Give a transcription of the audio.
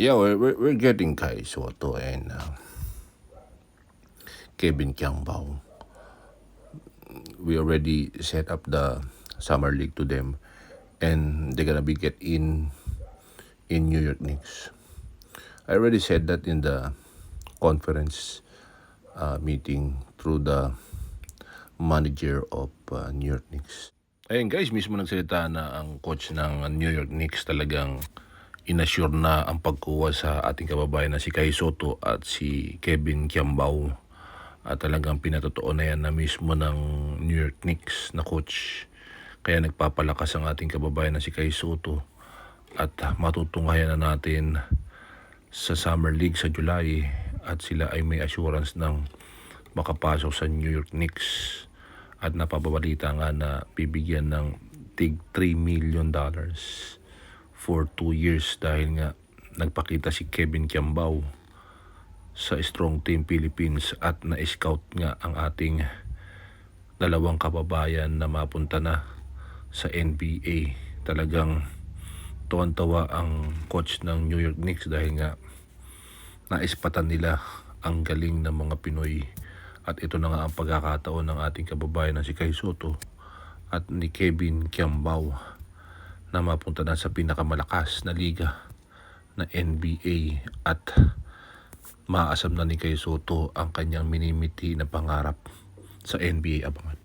Yeah, we're, we're, getting Kai Soto and uh, Kevin Kiangbao. We already set up the summer league to them and they're gonna be get in in New York Knicks. I already said that in the conference uh, meeting through the manager of uh, New York Knicks. Ayun guys, mismo nagsalita na ang coach ng New York Knicks talagang inassure na ang pagkuha sa ating kababayan na si Kai Soto at si Kevin Kiambao. At talagang pinatotoo na yan na mismo ng New York Knicks na coach. Kaya nagpapalakas ang ating kababayan na si Kai Soto at matutunghayan na natin sa Summer League sa July at sila ay may assurance ng makapasok sa New York Knicks at napababalita nga na bibigyan ng tig 3 million dollars for 2 years dahil nga nagpakita si Kevin Kiambao sa Strong Team Philippines at na-scout nga ang ating dalawang kababayan na mapunta na sa NBA. Talagang tuwan-tawa ang coach ng New York Knicks dahil nga naispatan nila ang galing ng mga Pinoy. At ito na nga ang pagkakataon ng ating kababayan na si Kai Soto at ni Kevin Kiambao na mapunta na sa pinakamalakas na liga na NBA at maasam na ni Kai Soto ang kanyang minimiti na pangarap sa NBA abangan.